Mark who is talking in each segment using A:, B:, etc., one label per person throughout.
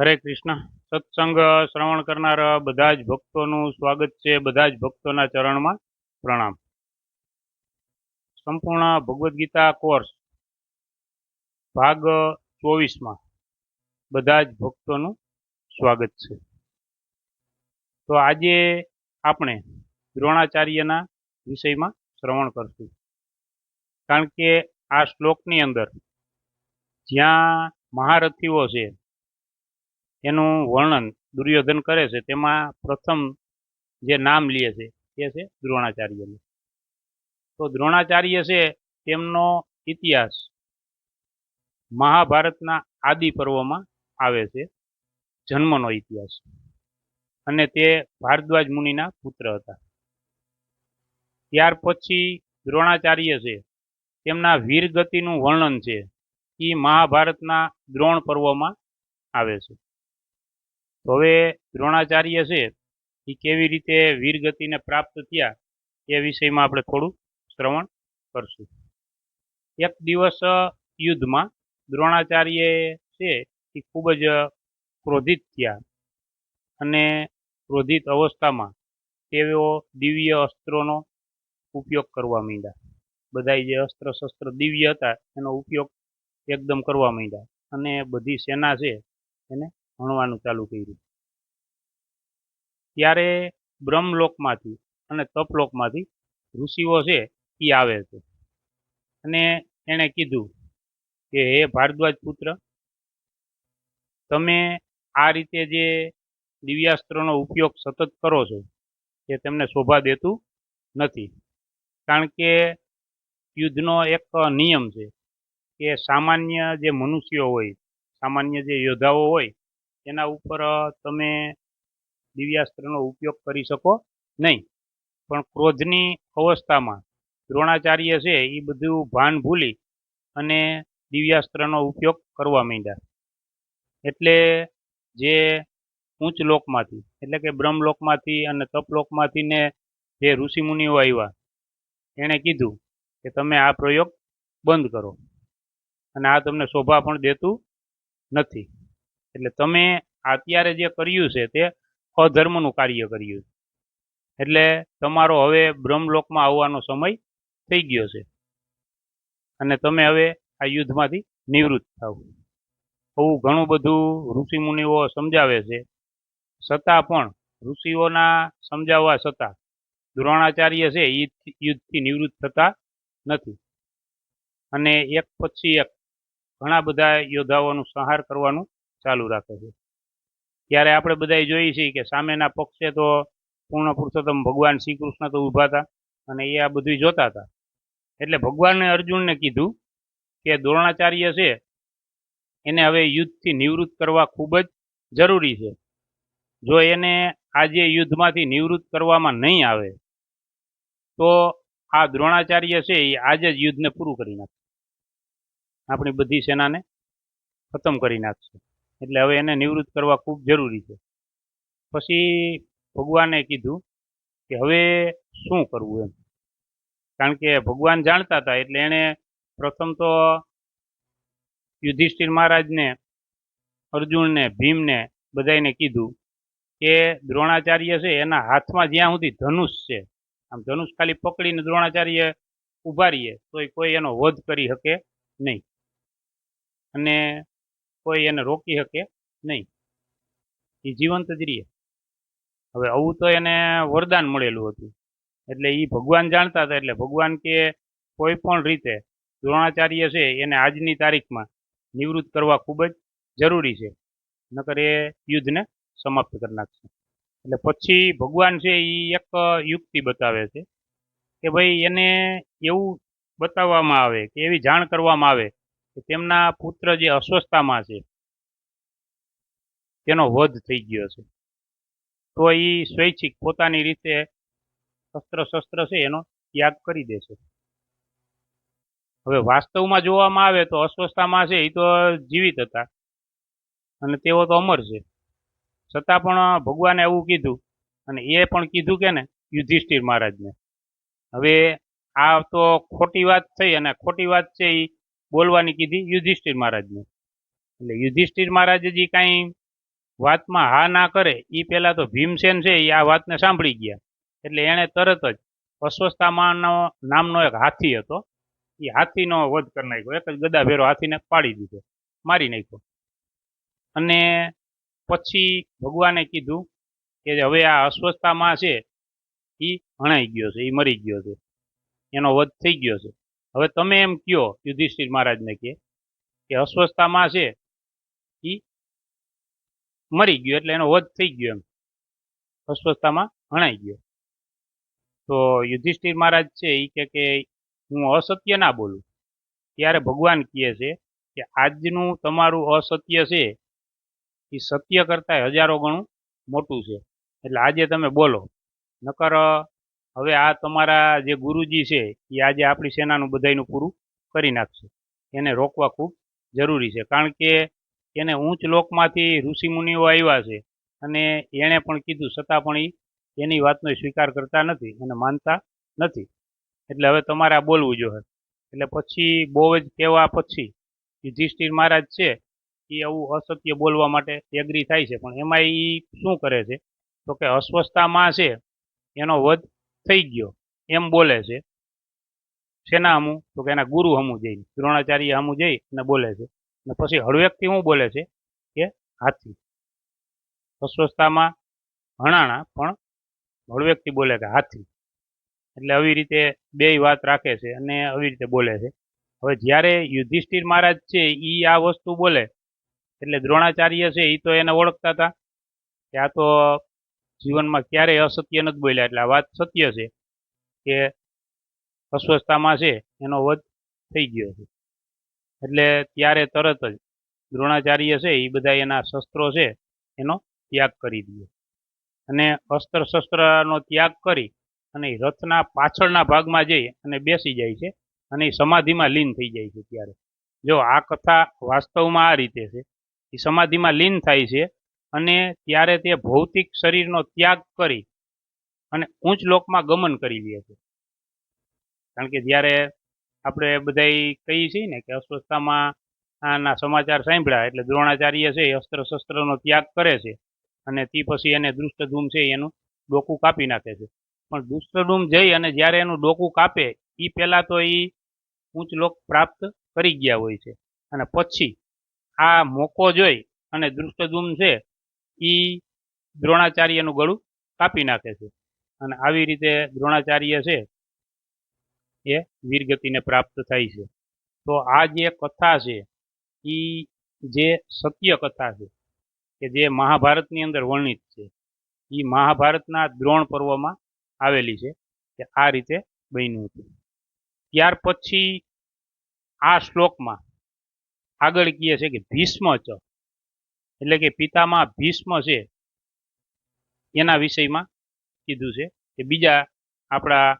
A: હરે કૃષ્ણ. સત્સંગ શ્રવણ કરનાર બધા જ ભક્તોનું સ્વાગત છે, બધા જ ભક્તોના ચરણમાં પ્રણામ. સંપૂર્ણ ભગવદ્ ગીતા કોર્સ ભાગ ચોવીસમાં બધા જ ભક્તોનું સ્વાગત છે. તો આજે આપણે દ્રોણાચાર્યના વિષયમાં શ્રવણ કરશું. કારણ કે આ શ્લોકની અંદર જ્યાં મહારથીઓ છે એનું વર્ણન દુર્યોધન કરે છે, તેમાં પ્રથમ જે નામ લે છે, એ છે દ્રોણાચાર્યનું તો દ્રોણાચાર્ય છે તેમનો ઇતિહાસ મહાભારતના આદિ પર્વમાં આવે છે, જન્મનો ઇતિહાસ. અને તે ભારદ્વાજ મુનિના પુત્ર હતા. ત્યાર પછી દ્રોણાચાર્ય છે, તેમના વીરગતિનું વર્ણન છે એ મહાભારતના દ્રોણ પર્વમાં આવે છે. હવે દ્રોણાચાર્ય છે એ કેવી રીતે વીરગતિને પ્રાપ્ત થયા, એ વિષયમાં આપણે થોડું શ્રવણ કરશું. એક દિવસ યુદ્ધમાં દ્રોણાચાર્ય છે એ ખૂબ જ ક્રોધિત થયા. અને ક્રોધિત અવસ્થામાં તેઓ દિવ્ય અસ્ત્રોનો ઉપયોગ કરવા માંડ્યા. બધા જે અસ્ત્ર શસ્ત્ર દિવ્ય હતા, એનો ઉપયોગ એકદમ કરવા માંડ્યા. અને બધી સેના છે, એને ભણવાનું ચાલુ કર્યું. ત્યારે બ્રહ્મલોકમાંથી અને તપલોકમાંથી ઋષિઓ છે એ આવે છે. અને એણે કીધું કે, હે ભારદ્વાજ પુત્ર, તમે આ રીતે જે દિવ્યાસ્ત્રનો ઉપયોગ સતત કરો છો, એ તેમને શોભા દેતું નથી. કારણ કે યુદ્ધનો એક નિયમ છે કે સામાન્ય જે મનુષ્યો હોય, સામાન્ય જે યોદ્ધાઓ હોય એના ઉપર તમે દિવ્યાસ્ત્રનો ઉપયોગ કરી શકો નહીં. પણ ક્રોધની અવસ્થામાં દ્રોણાચાર્ય છે, એ બધું ભાન ભૂલી અને દિવ્યાસ્ત્રનો ઉપયોગ કરવા માંડ્યા. એટલે જે ઉચ્ચ લોકમાંથી, એટલે કે બ્રહ્મલોકમાંથી અને તપલોકમાંથી ને જે ઋષિમુનિઓ આવ્યા, એણે કીધું કે તમે આ પ્રયોગ બંધ કરો. અને આ તમને શોભા પણ દેતું નથી. એટલે તમે અત્યારે જે કર્યું છે તે અધર્મનું કાર્ય કર્યું એટલે તમારો હવે બ્રહ્મલોકમાં આવવાનો સમય થઈ ગયો છે. અને તમે હવે આ યુદ્ધમાંથી નિવૃત્ત થાવ. આવું ઘણું બધું ઋષિમુનિઓ સમજાવે છે. છતાં પણ ઋષિઓના સમજાવવા છતાં દ્રોણાચાર્ય છે એ યુદ્ધથી નિવૃત્ત થતા નથી. અને એક પછી એક ઘણા બધા યોદ્ધાઓનું સંહાર કરવાનું ચાલુ રાખે છે. ત્યારે આપણે બધાએ જોઈએ છીએ કે સામેના પક્ષે તો પૂર્ણ પુરુષોત્તમ ભગવાન શ્રી કૃષ્ણ તો ઊભા હતા અને એ આ બધું જોતા હતા. એટલે ભગવાને અર્જુનને કીધું કે દ્રોણાચાર્ય છે, એને હવે યુદ્ધથી નિવૃત્ત કરવા ખૂબ જ જરૂરી છે. જો એને આજે યુદ્ધમાંથી નિવૃત્ત કરવામાં નહીં આવે, તો આ દ્રોણાચાર્ય છે એ આજે જ યુદ્ધને પૂરું કરી નાખશે. આપણી બધી સેનાને ખતમ કરી નાખશે. એટલે હવે એને નિવૃત્ત કરવા ખૂબ જરૂરી છે. પછી ભગવાને કીધું કે હવે શું કરવું એમ? કારણ કે ભગવાન જાણતા હતા એટલે એણે પ્રથમ તો યુધિષ્ઠિર મહારાજને, અર્જુનને, ભીમને બધાને કીધું કે દ્રોણાચાર્ય છે એના હાથમાં જ્યાં સુધી ધનુષ છે, આમ ધનુષ ખાલી પકડીને દ્રોણાચાર્ય ઊભા રહીએ તોય કોઈ એનો વધ કરી શકે નહીં. અને કોઈ એને રોકી શકે નહીં. એ જીવંત જ રહીએ હવે આવું તો એને વરદાન મળેલું હતું. એટલે એ ભગવાન જાણતા હતા, એટલે ભગવાન કે કોઈ પણ રીતે દ્રોણાચાર્ય છે એને આજની તારીખમાં નિવૃત્ત કરવા ખૂબ જ જરૂરી છે. નકર એ યુદ્ધને સમાપ્ત કરી નાખશે. એટલે પછી ભગવાન છે એ એક યુક્તિ બતાવે છે કે ભાઈ એને એવું બતાવવામાં આવે કે એવી જાણ કરવામાં આવે તેમના પુત્ર જે અસ્વસ્થતામાં છે, તેનો વધ થઈ ગયો છે. તો એ સ્વૈચ્છિક પોતાની રીતે શસ્ત્ર શસ્ત્ર છે એનો ત્યાગ કરી દેશે હવે વાસ્તવમાં જોવામાં આવે તો અસ્વસ્થતામાં છે એ તો જીવિત હતા. અને તેઓ તો અમર છે. છતાં પણ ભગવાને એવું કીધું, અને એ પણ કીધું કે ને, યુધિષ્ઠિર મહારાજને. હવે આ તો ખોટી વાત થઈ, અને ખોટી વાત છે એ બોલવાની કીધી યુધિષ્ઠિર મહારાજને. એટલે યુધિષ્ઠિર મહારાજે જે કાંઈ વાતમાં હા ના કરે એ પહેલાં તો ભીમસેન છે એ આ વાતને સાંભળી ગયા. એટલે એણે તરત જ અસ્વસ્થામાનો નામનો એક હાથી હતો એ હાથીનો વધ કરી નાખ્યો. એક જ ગદા ભેરો હાથીને પાડી દીધો, મારી નાખ્યો. અને પછી ભગવાને કીધું કે હવે આ અસ્વસ્થામાં છે એ હણાઈ ગયો છે એ મરી ગયો છે. એનો વધ થઈ ગયો છે. હવે તમે એમ કયો યુધિષ્ઠિર મહારાજને કે કે અસ્વસ્થામાં છે એ મરી ગયો એટલે એનો વધ થઈ ગયો એમ. અસ્વસ્થામાં હણાઈ ગયો. તો યુધિષ્ઠિર મહારાજ છે એ કે કે હું અસત્ય ના બોલું. ત્યારે ભગવાન કહે છે કે આજનું તમારું અસત્ય છે એ સત્ય કરતાં હજારો ગણું મોટું છે. એટલે આજે તમે બોલો. નકર હવે આ તમારા જે ગુરુજી છે, એ આજે આપણી સેનાનું બધાયનું પૂરું કરી નાખશે. એને રોકવા ખૂબ જરૂરી છે. કારણ કે એને ઊંચ લોકમાંથી ઋષિમુનિઓ આવ્યા છે અને એણે પણ કીધું છતાં પણ એ એની વાતનો સ્વીકાર કરતા નથી અને માનતા નથી. એટલે હવે તમારે આ બોલવું જોઈએ. એટલે પછી બહુ જ કહેવા પછી યુધિષ્ઠિર મહારાજ છે, એ આવું અસત્ય બોલવા માટે એગ્રી થાય છે. પણ એમાં એ શું કરે છે? તો કે અસ્વસ્થતામાં છે, એનો વધ થઈ ગયો. એમ બોલે છે. શેના હમું? તો કે એના ગુરુ હમું જઈને. દ્રોણાચાર્ય હમું જઈ અને બોલે છે. અને પછી હળવેકથી શું બોલે છે કે હાથી. અસ્વસ્થતામાં હણાણા પણ હળવેકથી બોલે કે હાથી. એટલે આવી રીતે બે વાત રાખે છે અને આવી રીતે બોલે છે. હવે જ્યારે યુધિષ્ઠિર મહારાજ છે એ આ વસ્તુ બોલે. એટલે દ્રોણાચાર્ય છે એ તો એને ઓળખતા હતા. કે આ તો જીવનમાં ક્યારેય અસત્ય નથી બોલ્યા. એટલે આ વાત સત્ય છે કે અસ્વસ્થતામાં છે, એનો વધ થઈ ગયો છે. એટલે ત્યારે તરત જ દ્રોણાચાર્ય છે, એ બધા એના શસ્ત્રો છે, એનો ત્યાગ કરી દે. અને અસ્ત્ર શસ્ત્રનો ત્યાગ કરી અને રથના પાછળના ભાગમાં જઈ અને બેસી જાય છે અને એ સમાધિમાં લીન થઈ જાય છે ત્યારે. જો આ કથા વાસ્તવમાં આ રીતે છે, એ સમાધિમાં લીન થાય છે અને ત્યારે તે ભૌતિક શરીરનો ત્યાગ કરી અને ઉચ્ચ લોકમાં ગમન કરી લે છે. કારણ કે જ્યારે આપણે બધાય કહીએ છીએ ને કે અસ્વસ્થતામાં આના સમાચાર સાંભળ્યા એટલે દ્રોણાચાર્ય છે અસ્ત્ર શસ્ત્રનો ત્યાગ કરે છે અને તે પછી એને દૃષ્ટધૂમ છે એનું ડોકું કાપી નાખે છે. પણ દુષ્ટડૂમ જઈ અને જ્યારે એનું ડોકું કાપે એ પહેલાં તો એ ઉચ્ચ લોક પ્રાપ્ત કરી ગયા હોય છે. અને પછી આ મોકો જોઈ અને દૃષ્ટધૂમ છે એ દ્રોણાચાર્યનું ગળું કાપી નાખે છે. અને આવી રીતે દ્રોણાચાર્ય છે, એ વીરગતિને પ્રાપ્ત થાય છે. તો આ જે કથા છે એ જે સત્ય કથા છે, કે જે મહાભારતની અંદર વર્ણિત છે એ મહાભારતના દ્રોણ પર્વમાં આવેલી છે, કે આ રીતે બન્યું હતું. ત્યાર પછી આ શ્લોકમાં આગળ કહે છે કે ભીષ્મ ચ એટલે કે પિતામાં ભીષ્મ છે, એના વિષયમાં કીધું છે કે બીજા આપણા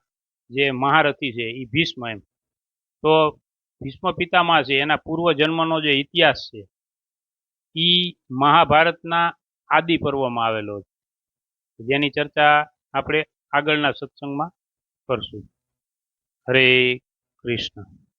A: જે મહારથી છે એ ભીષ્મ એમ. તો ભીષ્મ પિતામાં છે, એના પૂર્વ જન્મનો જે ઇતિહાસ છે એ મહાભારતના આદિ પર્વમાં આવેલો છે. જેની ચર્ચા આપણે આગળના સત્સંગમાં કરશું. હરે કૃષ્ણ.